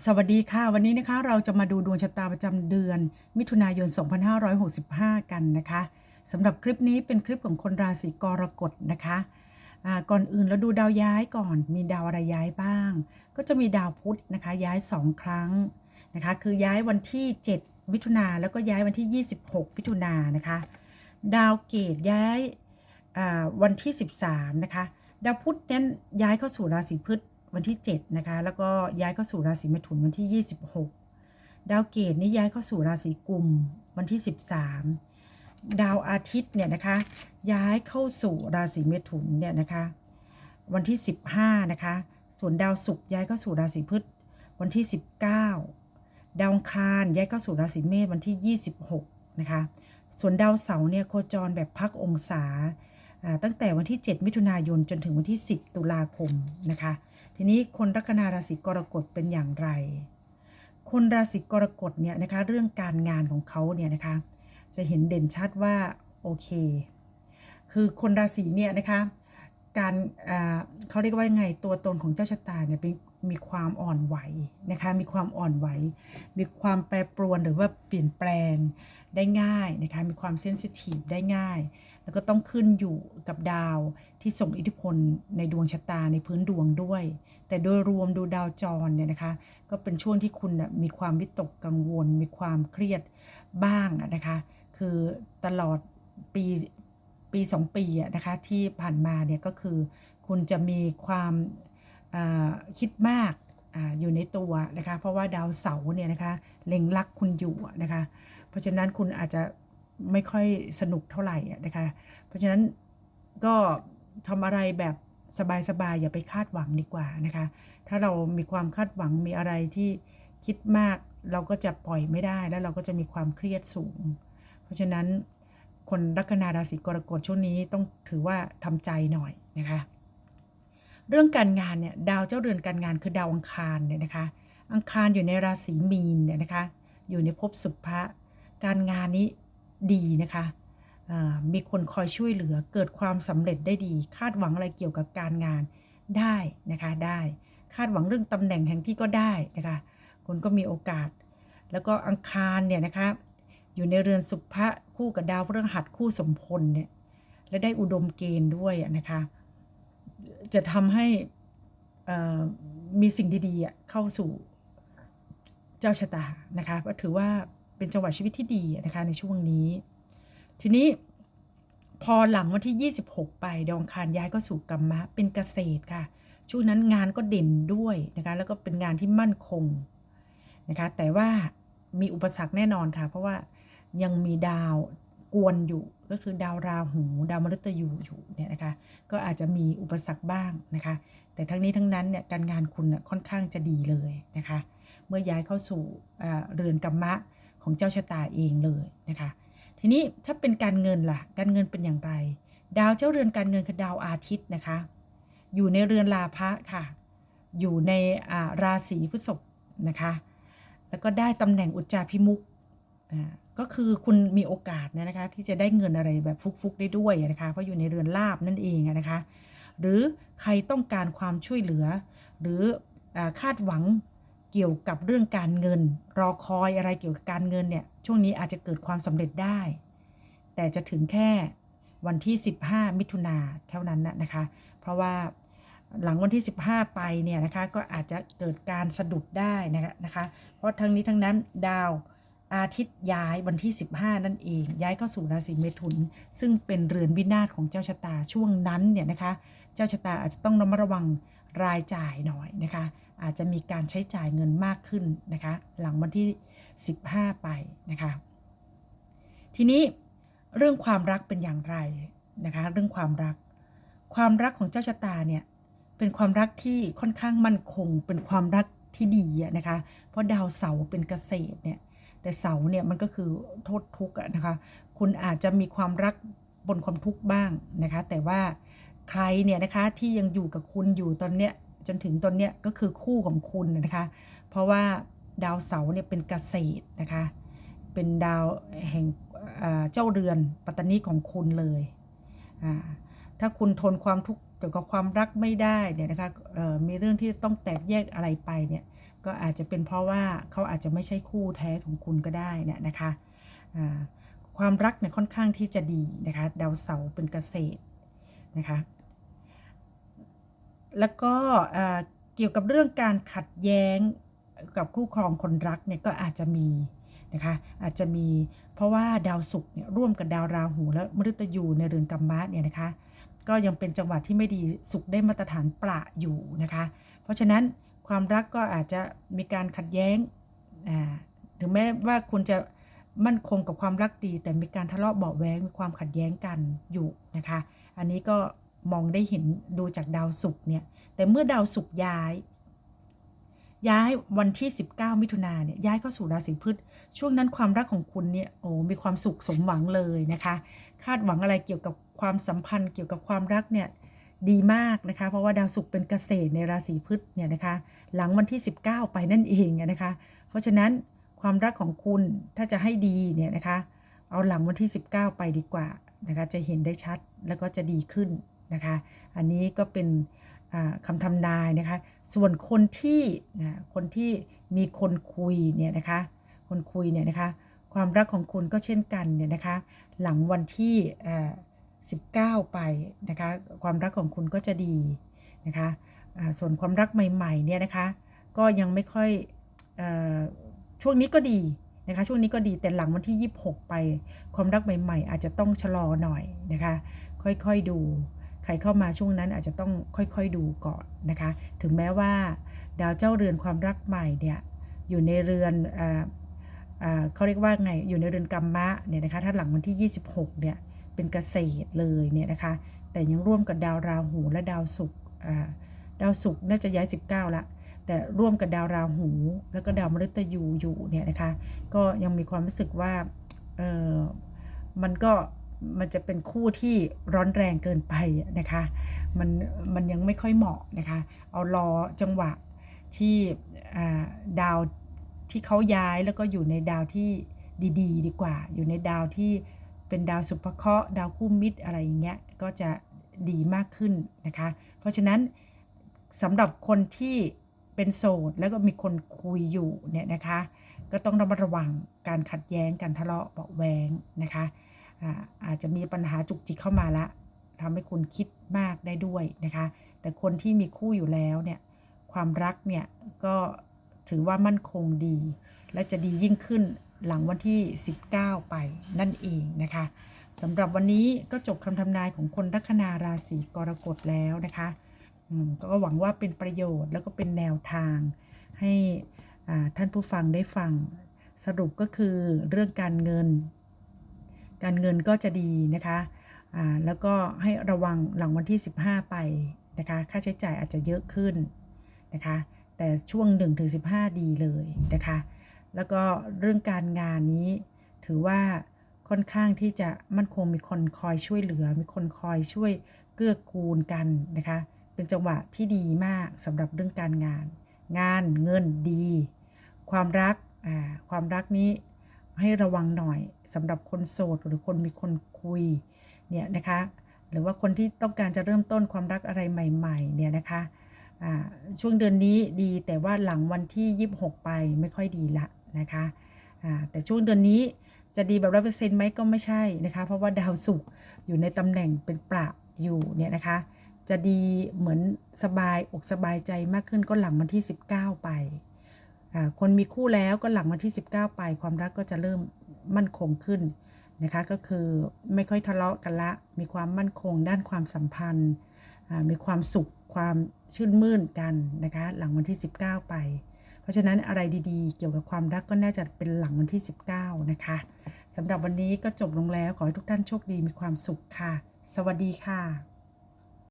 สวัสดีค่ะ วันนี้นะคะเราจะมาดูดวงชะตาประจำเดือน มิถุนายน 2565 กันนะคะสำหรับคลิปนี้เป็นคลิปของคนราศีกรกฎนะคะก่อนอื่นเราดูดาวย้ายก่อน มีดาวอะไรย้ายบ้าง ก็จะมีดาวพุธนะคะย้าย 2 ครั้งนะคะคือย้ายวันที่ 7 มิถุนาแล้วก็ย้ายวันที่ 26 มิถุนานะคะ ดาวเกตย้ายวันที่ 13 นะคะ ดาวพุธนั้นย้ายเข้าสู่ราศีพฤษ วันที่ 7 นะคะ แล้วก็ย้ายเข้าสู่ราศีเมถุนวันที่ 26 ดาวเกตนี่ย้ายเข้าสู่ราศีกุมวันที่ 13 ดาวอาทิตย์เนี่ยนะคะ ย้ายเข้าสู่ราศีเมถุนเนี่ยนะคะ วันที่ 15 นะคะ ส่วนดาวศุกร์ย้ายเข้าสู่ราศีพฤษวันที่ 19 ดาวคารย้ายเข้าสู่ราศีเมษวันที่ 26 นะคะ ส่วนดาวเสาร์เนี่ยโคจรแบบพักองศาอ่าตั้งแต่วันที่ 7 มิถุนายนจนถึงวันที่ 10 ตุลาคมนะคะ ทีนี้คนลัคนาราศีกรกฎเป็นอย่างไร คนราศีกรกฎเนี่ยนะคะเรื่องการงานของเขาเนี่ยนะคะจะเห็นเด่นชัดว่าโอเค คือคนราศีเนี่ยนะคะการเขาเรียกว่ายังไงตัวตนของเจ้าชะตาเนี่ยเป็น มีความอ่อนไหวนะคะ มีความอ่อนไหว มีความแปรปรวนหรือว่าเปลี่ยนแปลงได้ง่ายนะคะ มีความเซนซิทีฟได้ง่าย แล้วก็ต้องขึ้นอยู่กับดาวที่ส่งอิทธิพลในดวงชะตาในพื้นดวงด้วย แต่โดยรวมดูดาวจรเนี่ยนะคะ ก็เป็นช่วงที่คุณมีความวิตกกังวล มีความเครียดบ้างนะคะ คือตลอดปีปีสองปีนะคะที่ผ่านมาเนี่ยก็คือคุณจะมีความ คิดมากออยู่ในตัวนะคะเพราะว่าดาวเสาร์เนี่ยนะคะเล็งลักคุณอยู่นะคะเพราะฉะนั้นคุณอาจจะไม่ค่อยสนุกเท่าไหร่นะคะเพราะฉะนั้นก็ทำอะไรแบบสบายๆอย่าไปคาดหวังดีกว่านะคะถ้าเรามีความคาดหวังมีอะไรที่คิดมากเราก็จะปล่อยไม่ได้แล้วเราก็จะมีความเครียดสูง เพราะฉะนั้นคนลัคนาราศีกรกฎช่วงนี้ต้องถือว่าทำใจหน่อยนะคะ เรื่องการงานเนี่ยดาวเจ้าเรือนการงานคือดาวอังคารเนี่ยนะคะ อังคารอยู่ในราศีมีนเนี่ยนะคะ อยู่ในภพสุภะการงานนี้ดีนะคะมีคนคอยช่วยเหลือเกิดความสำเร็จได้ดี คาดหวังอะไรเกี่ยวกับการงานได้นะคะได้คาดหวังเรื่องตำแหน่งแห่งที่ก็ได้นะคะคุณก็มีโอกาส แล้วก็อังคารเนี่ยนะคะอยู่ในเรือนสุภะคู่กับดาวพฤหัสคู่สมพลเนี่ยและได้อุดมเกณฑ์ด้วยนะคะ จะทำให้มีสิ่งดีๆเข้าสู่เจ้าชะตานะคะก็ถือว่าเป็นจังหวะชีวิตที่ดีนะคะในช่วงนี้ ทีนี้พอหลังวันที่ 26 ไปดวอังคารย้ายก็สู่กรรมะเป็นเกษตรค่ะ ช่วงนั้นงานก็เด่นด้วยนะคะแล้วก็เป็นงานที่มั่นคงนะคะแต่ว่ามีอุปสรรคแน่นอนค่ะ เพราะว่ายังมีดาว กวนอยู่ก็คือดาวราหูดาวมฤตยูอยู่เนี่ยนะคะก็อาจจะมีอุปสรรคบ้างนะคะ แต่ทั้งนี้ทั้งนั้นเนี่ยการงานคุณน่ะค่อนข้างจะดีเลยนะคะ เมื่อย้ายเข้าสู่เรือนกรรมะของเจ้าชะตาเองเลยนะคะ ทีนี้ถ้าเป็นการเงินล่ะ การเงินเป็นอย่างไร ดาวเจ้าเรือนการเงินคือดาวอาทิตย์นะคะ อยู่ในเรือนลาภะค่ะ อยู่ในราศีพฤษภนะคะ แล้วก็ได้ตำแหน่งอุจจาพิมุกอ่า ก็คือคุณมีโอกาสเนยนะคะที่จะได้เงินอะไรแบบฟุกๆได้ด้วยนะคะเพราะอยู่ในเรือนลาบนั่นเองนะคะหรือใครต้องการความช่วยเหลือ หรืออคาดหวังเกี่ยวกับเรื่องการเงิน รอคอยอะไรเกี่ยวกับการเงินเนี่ยช่วงนี้อาจจะเกิดความสำเร็จได้ แต่จะถึงแค่วันที่ 15 มิถุนาเท่านั้นนะนะคะ เพราะว่าหลังวันที่ 15 ไปเนี่ยนะคะก็อาจจะเกิดการสะดุดได้นะคะนะคะ เพราะทั้งนี้ทั้งนั้นดาว อาทิตย์ย้ายวันที่ 15 นั่นเอง ย้ายเข้าสู่ราศีเมถุน ซึ่งเป็นเรือนวินาศของเจ้าชะตาช่วงนั้นเนี่ยนะคะ เจ้าชะตาอาจจะต้องระมัดระวังรายจ่ายหน่อยนะคะ อาจจะมีการใช้จ่ายเงินมากขึ้นนะคะ หลังวันที่ 15 ไปนะคะ ทีนี้เรื่องความรักเป็นอย่างไรนะคะ เรื่องความรัก ความรักของเจ้าชะตาเนี่ยเป็นความรักที่ค่อนข้างมั่นคง เป็นความรักที่ดีนะคะ เพราะดาวเสาร์เป็นเกษตรเนี่ย แต่เสาเนี่ยมันก็คือโทษทุกข์นะคะ คุณอาจจะมีความรักบนความทุกข์บ้างนะคะ แต่ว่าใครเนี่ยนะคะที่ยังอยู่กับคุณอยู่ตอนเนี้ยจนถึงตอนเนี้ยก็คือคู่ของคุณนะคะ เพราะว่าดาวเสาเนี่ยเป็นเกษตรนะคะ เป็นดาวแห่งเจ้าเรือนปัตตานีของคุณเลยอ่าถ้าคุณทนความทุกข์เกี่ยวกับความรักไม่ได้เนี่ยนะคะมีเรื่องที่ต้องแตกแยกอะไรไปเนี่ย ก็อาจจะเป็นเพราะว่าเขาอาจจะไม่ใช่คู่แท้ของคุณก็ได้เนี่ยนะคะความรักเนี่ยค่อนข้างที่จะดีนะคะดาวเสาร์เป็นเกษตรนะคะแล้วก็เกี่ยวกับเรื่องการขัดแย้งกับคู่ครองคนรักเนี่ยก็อาจจะมีนะคะอาจจะมีเพราะว่าดาวศุกร์เนี่ยร่วมกับดาวราหูและมฤตยูในเรือนกรรมะเนี่ยนะคะก็ยังเป็นจังหวะที่ไม่ดีศุกร์ได้มาตรฐานประอยู่นะคะ เพราะฉะนั้น ความรักก็อาจจะมีการขัดแย้งถึงแม้ว่าคุณจะมั่นคงกับความรักดี แต่มีการทะเลาะเบาแวงมีความขัดแย้งกันอยู่นะคะ อันนี้ก็มองได้เห็นดูจากดาวศุกร์เนี่ย แต่เมื่อดาวศุกร์ย้าย ย้ายวันที่ 19 มิถุนาเนี่ยย้ายเข้าสู่ราศีพฤษช่วงนั้นความรักของคุณเนี่ยโอ้มีความสุขสมหวังเลยนะคะ คาดหวังอะไรเกี่ยวกับความสัมพันธ์เกี่ยวกับความรักเนี่ย ดีมากนะคะ เพราะว่าดาวศุกร์เป็นเกษตรในราศีพฤษเนี่ยนะคะ หลังวันที่ 19 ไปนั่นเองนะคะ เพราะฉะนั้นความรักของคุณถ้าจะให้ดีเนี่ยนะคะ เอาหลังวันที่ 19 ไปดีกว่านะคะจะเห็นได้ชัดแล้วก็จะดีขึ้นนะคะ อันนี้ก็เป็นคำทำนายนะคะ ส่วนคนที่คนที่มีคนคุยเนี่ยนะคะ คนคุยเนี่ยนะคะ ความรักของคุณก็เช่นกันเนี่ยนะคะ หลังวันที่ 19 ไปนะคะความรักของคุณก็จะดีนะคะส่วนความรักใหม่ๆเนี่ยนะคะก็ยังไม่ค่อยช่วงนี้ก็ดีนะคะช่วงนี้ก็ดีแต่หลังวันที่ 26 ไป ความรักใหม่ ๆ อาจจะต้องชะลอหน่อยนะคะค่อยๆดูใครเข้ามาช่วงนั้นอาจจะต้องค่อยๆดูก่อนนะคะ ถึงแม้ว่าดาวเจ้าเรือนความรักใหม่เนี่ยอยู่ในเรือนเขาเรียกว่าไงอยู่ในเรือนกรรมะเนี่ยนะคะถ้าหลังวันที่ 26เนี่ย เป็นเกษตรเลยเนี่ยนะคะ แต่ยังร่วมกับดาวราหูและดาวศุกร์ดาวศุกร์น่าจะย้าย 19 ละ แต่ร่วมกับดาวราหู แล้วก็ดาวมฤตยูอยู่เนี่ยนะคะ ก็ยังมีความรู้สึกว่าเออมันก็มันจะเป็นคู่ที่ร้อนแรงเกินไปนะคะ มันมันยังไม่ค่อยเหมาะนะคะ เอารอจังหวะที่ดาวที่เขาย้ายแล้วก็อยู่ในดาวที่ดี ๆ ดีกว่า อยู่ในดาวที่ เป็นดาวสุภเคราะห์ดาวคู่มิตรอะไรอย่างเงี้ยก็จะดีมากขึ้นนะคะ เพราะฉะนั้นสำหรับคนที่เป็นโสดแล้วก็มีคนคุยอยู่เนี่ยนะคะ ก็ต้องระมัดระวังการขัดแย้งการทะเลาะเบาแวงนะคะอาจจะมีปัญหาจุกจิกเข้ามาละทำให้คุณคิดมากได้ด้วยนะคะ แต่คนที่มีคู่อยู่แล้วเนี่ยความรักเนี่ยก็ถือว่ามั่นคงดี และจะดียิ่งขึ้น หลังวันที่ 19 ไปนั่นเองนะคะสำหรับวันนี้ก็จบคำทำนายของคนลัคนาราศีกรกฎแล้วนะคะก็หวังว่าเป็นประโยชน์แล้วก็เป็นแนวทาง ให้ท่านผู้ฟังได้ฟัง สรุปก็คือเรื่องการเงิน การเงินก็จะดีนะคะแล้วก็ให้ระวังหลังวันที่ 15 ไปนะคะค่าใช้จ่ายอาจจะเยอะขึ้นนะคะแต่ช่วง 1-15 ดีเลยนะคะ แล้วก็เรื่องการงานนี้ ถือว่าค่อนข้างที่จะมั่นคงมีคนคอยช่วยเหลือ มีคนคอยช่วยเกื้อกูลกันนะคะ เป็นจังหวะที่ดีมากสำหรับเรื่องการงาน งานเงินดี ความรักความรักนี้ให้ระวังหน่อยสำหรับคนโสดหรือคนมีคนคุยเนี่ยนะคะหรือว่าคนที่ต้องการจะเริ่มต้นความรักอะไรใหม่ๆเนี่ยนะคะช่วงเดือนนี้ดีแต่ว่าหลังวันที่ 26 ไปไม่ค่อยดีละ นะคะแต่ช่วงเดือนนี้จะดีแบบร้อยเปอร์เซ็นต์ไหมก็ไม่ใช่นะคะ เพราะว่าดาวศุกร์อยู่ในตำแหน่งเป็นประอยู่เนี่ยนะคะ จะดีเหมือนสบายอกสบายใจมากขึ้นก็หลังวันที่ 19 ไป คนมีคู่แล้วก็หลังวันที่ 19 ไป ความรักก็จะเริ่มมั่นคงขึ้นนะคะ ก็คือไม่ค่อยทะเลาะกันละ มีความมั่นคงด้านความสัมพันธ์ มีความสุขความชื่นมื่นกันนะคะ หลังวันที่ 19 ไป เพราะฉะนั้นอะไรดีๆ เกี่ยวกับความรักก็น่าจะเป็นหลังวันที่ 19 นะคะสำหรับวันนี้ก็จบลงแล้วขอให้ทุกท่านโชคดีมีความสุขค่ะ สวัสดีค่ะ